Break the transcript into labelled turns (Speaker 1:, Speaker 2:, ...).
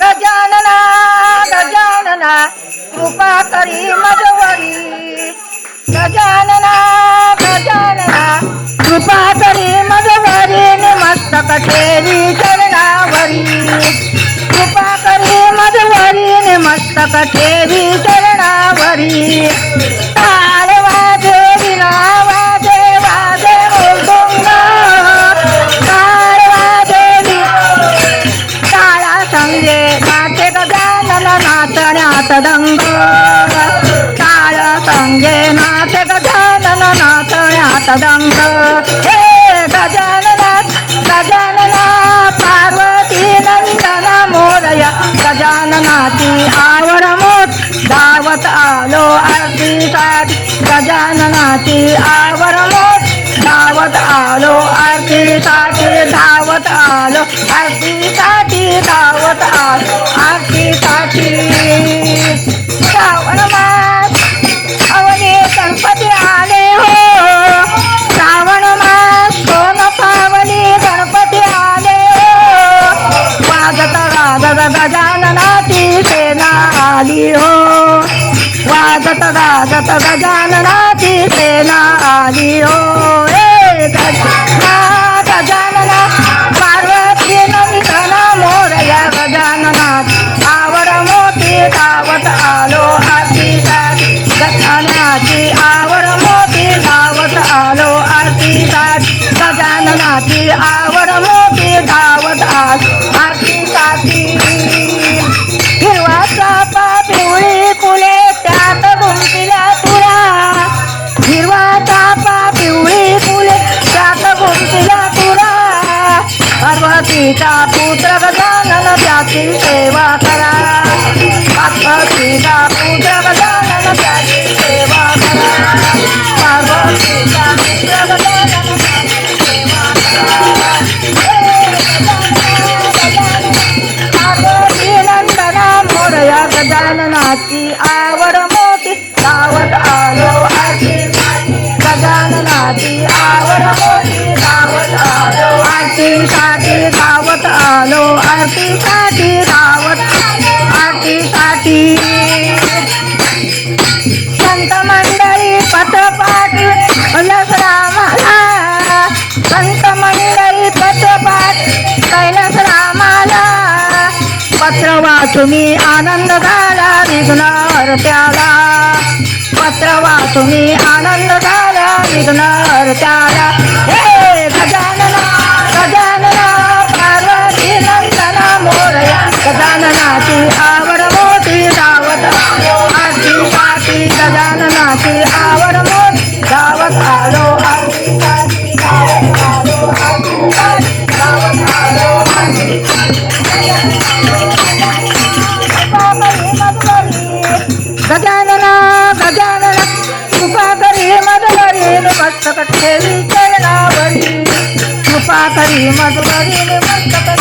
Speaker 1: गजानना गजानना. कृपा करी मजवरी गजानना गजानना कृपा करी मजवरी मस्तक ठेवी चरणावरी. कृपा करी मजवरी मस्तक ठेवी चरणावरी. नाचण्यात दंग काळ संगे नाथ गजानन नाचण्यात दंग हे गजाननाथ गजानना पार्वती नंदन मोरया गजाननाची आवड मोठ धावत आलो आरतीसाठी गजाननाची आवड मोठ धावत आलो आरतीसाठी धावत आलो आरती धावत आलो आरतीसाठी श्रावण मास अवनी गणपती आले हो. श्रावण मास कोण पावली गणपती आले हो. वाजत गाजत गजाननाची सेना आली हो. वाजत राजत गजाननाची सेना आली हो. ए पुत्र गजानन त्याची सेवा। गजाननाची आवड मोठी धावत आलो. आरतीसाठी धावत आलो आरतीसाठी धावत आरतीसाठी. संत मंडळी पथपाठी कैलास रामाला. संत मंडळी पथपाठ कैलास रामाला. पत्र वाचून आनंद झाला विघ्न त्याला. पत्र वाचुनी आनंद झाला निघणार त्याला. हे गजानना गजानना पार्वती नंदना मोरया. गजाननाची आवड मोठी धावत. आलो आरतीसाठी गजाननाची आवड मोठी धावत. आलो आरतीसाठी धावत. आलो आरतीसाठी धावत. आलो आरतीसाठी गजानना गजानना कृपा करी मधुरी मस्तक ठेवी चरणावरी कृपा करी मधुरी मस्तक